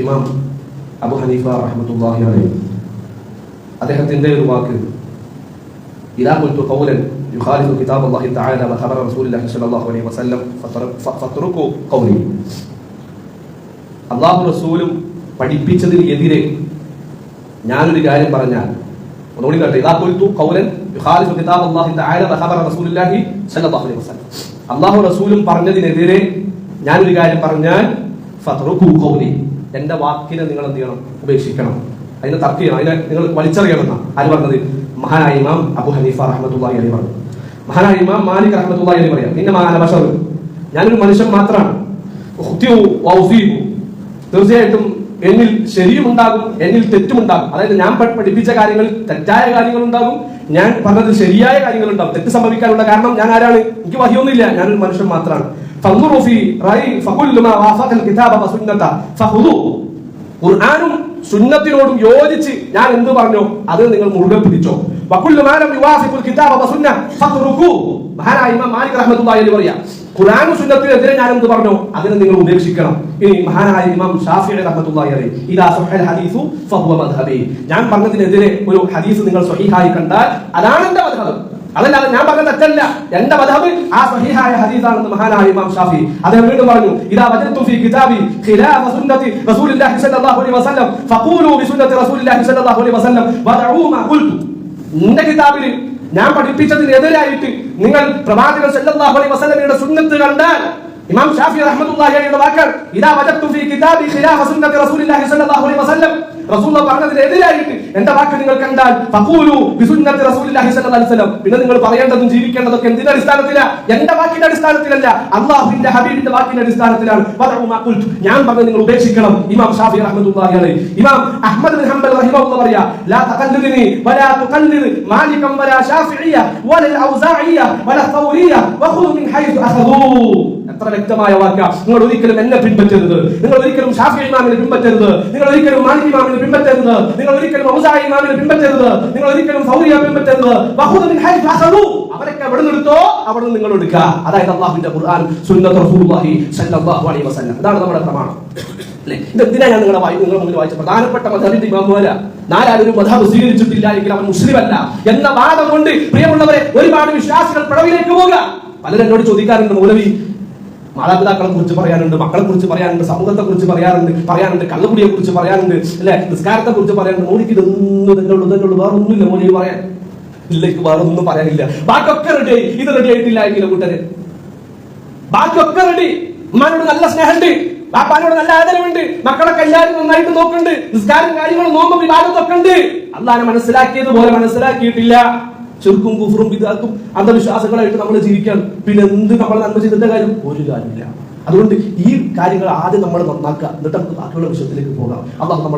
ഇമാം അബു ഹനീഫ റഹ്മത്തുള്ളാഹി അലൈഹി. അദ്ദേഹത്തിന്റെ ഒരു വാക്ക് ഇദാ ഖുൽതു ഖൗലൻ യുഖാലിഫു കിതാബ് തആല വ ഖബറ റസൂലുള്ളാഹി സ്വല്ലല്ലാഹു അലൈഹി വസല്ലം ഫത്റുകു ഖൗലി. അല്ലാഹു റസൂലും പഠിപ്പിച്ചതിന് എതിരെ ഞാനൊരു കാര്യം പറഞ്ഞാൽ ഒന്നുകൂടി കേട്ടെ ഇദാ ഖുൽതു ഖൗലൻ യുഖാലിഫു കിതാബ് തആല വ ഖബറ റസൂലുള്ളാഹി സ്വല്ലല്ലാഹു അലൈഹി വസല്ലം. അല്ലാഹു റസൂലും പറഞ്ഞതിനെതിരെ ഞാനൊരു കാര്യം പറഞ്ഞാൽ ഫത്റുകു ഖൗലി. എന്റെ വാക്കിനെ നിങ്ങൾ എന്ത് ചെയ്യണം? ഉപേക്ഷിക്കണം. അതിനെ തർക്ക ചെയ്യണം. അതിനെ നിങ്ങൾ വലിച്ചെറിയണം ആര് പറഞ്ഞത്? മഹാനായ ഇമാം അബു ഹനീഫ റഹ്മത്തുള്ളാഹി അലി പറഞ്ഞു. മഹാനായ ഇമാം മാലിക് റഹ്മത്തുള്ളാഹി അലി പറയാം. നിന്നെ മഹാന ബഷർ. ഞാനൊരു മനുഷ്യൻ മാത്രമാണ്. തീർച്ചയായിട്ടും എന്നിൽ ശരിയുമുണ്ടാകും എന്നിൽ തെറ്റുമുണ്ടാകും. അതായത് ഞാൻ പഠിപ്പിച്ച കാര്യങ്ങളിൽ തെറ്റായ കാര്യങ്ങൾ ഉണ്ടാകും ഞാൻ പറഞ്ഞത് ശരിയായ കാര്യങ്ങളുണ്ടാവും തെറ്റ് സംഭവിക്കാനുള്ള കാരണം ഞാൻ ആരാണ്? എനിക്ക് വഹിയൊന്നുമില്ല. ഞാനൊരു മനുഷ്യൻ മാത്രമാണ് ഖുർആാനും സുന്നത്തിനോടും യോജിച്ച് ഞാൻ എന്ത് പറഞ്ഞു അത് നിങ്ങൾ മുഴുവൻ പിടിച്ചോ. ബക്കുല്ലുമാനം മാലം യുവാസിഫുൽ കിതാബ ഇമാം മാലിക് റഹ്മത്തുള്ളാഹി അലൈഹി പറയാ ഖുർആനും സുന്നത്തിനെതിരെ ഞാൻ എന്ത് പറഞ്ഞു? അതിനെ നിങ്ങൾ ഉപേക്ഷിക്കണം. ഇനി മഹാനായ ഇമാം ഷാഫിഈ റഹ്മത്തുള്ളാഹി അലൈഹി ഇദാ സഹൽ ഹദീസു ഫഹുവ മദ്ഹബി. ഞാൻ പറഞ്ഞതിനെതിരെ ഒരു ഹദീസ് നിങ്ങൾ സ്വഹീഹായി കണ്ടാൽ അതാണ് എന്റെ മദ്ഹബ്. അതല്ലാതെ ഞാൻ പറഞ്ഞ തെറ്റല്ല. എന്റെ മദ്ഹബ് ആ സ്വഹീഹായ ഹദീസാണെന്ന് മഹാനായ ഇമാം ഷാഫി അദ്ദേഹം വീണ്ടും പറഞ്ഞു ഇദാ വജദതു ഫീ കിതാബി ഖിലാഫ സുന്നതി റസൂലില്ലാഹി സ്വല്ലല്ലാഹു അലൈഹി വസല്ലം ഫഖൂലു ബിസുന്നതി റസൂലില്ലാഹി സ്വല്ലല്ലാഹു അലൈഹി വസല്ലം വദഊ മാ ഖുൽതു. എന്റെ കിതാബിൽ ഞാൻ പഠിപ്പിച്ചതിനെതിരായിട്ട് നിങ്ങൾ പ്രവാചകൻ സല്ലല്ലാഹു അലൈഹി വസല്ലമയുടെ സുന്നത്ത് കണ്ടാൽ ഇമാം ഷാഫി റഹ്മത്തുള്ളാഹി അലൈഹിയുടെ വാക്കാണ് ഇദാ വജത്തു ഫീ കിതാബി ഖിലാഫ സുന്നത്തി റസൂലില്ലാഹി സ്വല്ലല്ലാഹു അലൈഹി വസല്ലം റസൂലുള്ള പറഞ്ഞതിനെതിരായിട്ട് എന്റെ വാക്ക് നിങ്ങൾ കണ്ടാൽ ഫഖൂലു ബിസുന്നത്തി റസൂലുള്ളാഹി സ്വല്ലല്ലാഹു അലൈഹി വസല്ലം. പിന്നെ നിങ്ങൾ പറയേണ്ടതും ജീവിക്കേണ്ടതൊക്കെ എന്തിന്റെ അടിസ്ഥാനത്തിലാണ് എന്റെ വാക്കിന്റെ അടിസ്ഥാനത്തിലല്ല അള്ളാഹുവിന്റെ ഹബീബിന്റെ വാക്കിന്റെ അടിസ്ഥാനത്തിലാണ്. ഞാൻ പറഞ്ഞു നിങ്ങൾ ഉപേക്ഷിക്കണം. ഇമാം ഷാഫി റഹ്മത്തുള്ളാഹി അലൈഹി. ഇമാം അഹ്മദ് ബിൻ ഹംബൽ റഹിമഹുല്ലാഹ് പറയാ ലാ തഖല്ലിദനി വലാ തുഖല്ലിദ് മാലികം വലാ ഷാഫിഇയ്യ വലാ ഔസാഇയ്യ വലാ തൗരിയ്യ വഖുദ് മിൻ ഹൈസു അഖദൂ. എത്ര വ്യക്തമായ വാക്ക നിങ്ങൾ ഒരിക്കലും എന്നെ പിൻപറ്റരുത്. നിങ്ങൾ ഒരിക്കലും ഷാഫി ഇമാമിനെ പിൻപറ്റരുത്. നിങ്ങൾ ഒരിക്കലും മാലിക് ഇമാമിനെ പിൻപറ്റരുത്. നിങ്ങൾ ഒരിക്കലും ഔസായി ഇമാമിനെ പിൻപറ്റരുത്. നിങ്ങൾ ഒരിക്കലും സൗരിയ പിൻപറ്റരുത്. അവരൊക്കെ എവിടെ നിന്നെടുത്തോ അവിടെ നിന്ന് നിങ്ങൾ എടുക്കുക. അതായത് അള്ളാഹുവിന്റെ ഖുർആൻ സുന്നത്ത് റസൂലുള്ളാഹി സല്ലല്ലാഹു അലൈഹി വസല്ലം. ഇതാണ് നമ്മുടെ പ്രമാണം. അല്ലേ? ഇത് എന്തിനാ ഞാൻ നിങ്ങളെ വായി നിങ്ങളുടെ മുന്നിൽ വായിച്ച പ്രധാനപ്പെട്ട ഇമാം ഇമാമുമാര നാലാരും മതം സ്വീകരിച്ചിട്ടില്ല എങ്കിൽ അവൻ മുസ്ലിം അല്ല എന്ന വാദം കൊണ്ട് പ്രിയമുള്ളവരെ ഒരുപാട് വിശ്വാസികൾ പിഴവിലേക്ക് പോകുക പലരും എന്നോട് ചോദിക്കാറുണ്ട് മൗലവി മാതാപിതാക്കളെ കുറിച്ച് പറയാനുണ്ട് മക്കളെ കുറിച്ച് പറയാനുണ്ട് സമൂഹത്തെ കുറിച്ച് പറയാറുണ്ട് പറയാനുണ്ട് കള്ളുകുടിയെ കുറിച്ച് പറയാനുണ്ട് അല്ലെ? നിസ്കാരത്തെ കുറിച്ച് പറയാനുണ്ട്. മോനിക്ക് ഇതൊന്നും ഇതന്നുള്ളൂ ഉള്ളൂ വേറെ ഒന്നുമില്ല മോനിക്ക് പറയാൻ. ഇല്ലേക്ക് വേറെ ഒന്നും പറയാനില്ല. ബാക്കിയൊക്കെ റെഡി ഇത് റെഡി ആയിട്ടില്ല എങ്കിലും കൂട്ടര്. ബാക്കിയൊക്കെ റെഡി ഉമ്മാനോട് നല്ല സ്നേഹമുണ്ട്. ബാപ്പാനോട് നല്ല ആദരവുണ്ട്. മക്കളെ കല്യാണം നന്നായിട്ട് നോക്കുന്നുണ്ട്. നിസ്കാരം കാര്യങ്ങളും നോമ്പ് വിവാദത്തൊക്കെ ഉണ്ട്. അള്ളാനെ മനസ്സിലാക്കിയതുപോലെ മനസ്സിലാക്കിയിട്ടില്ല. ചെറുക്കും കുഫറും വിതാക്കും അന്ധവിശ്വാസങ്ങളായിട്ട് നമ്മൾ ജീവിക്കാൻ പിന്നെ എന്ത് നമ്മൾ നന്മ ചെയ്തിട്ട കാര്യം? ഒരു കാര്യമില്ല. അതുകൊണ്ട് ഈ കാര്യങ്ങൾ ആദ്യം നമ്മൾ നന്നാക്കുക. എന്നിട്ട് നമുക്ക് ബാക്കിയുള്ള വിഷയത്തിലേക്ക് പോകാം. അതാണ് നമ്മൾ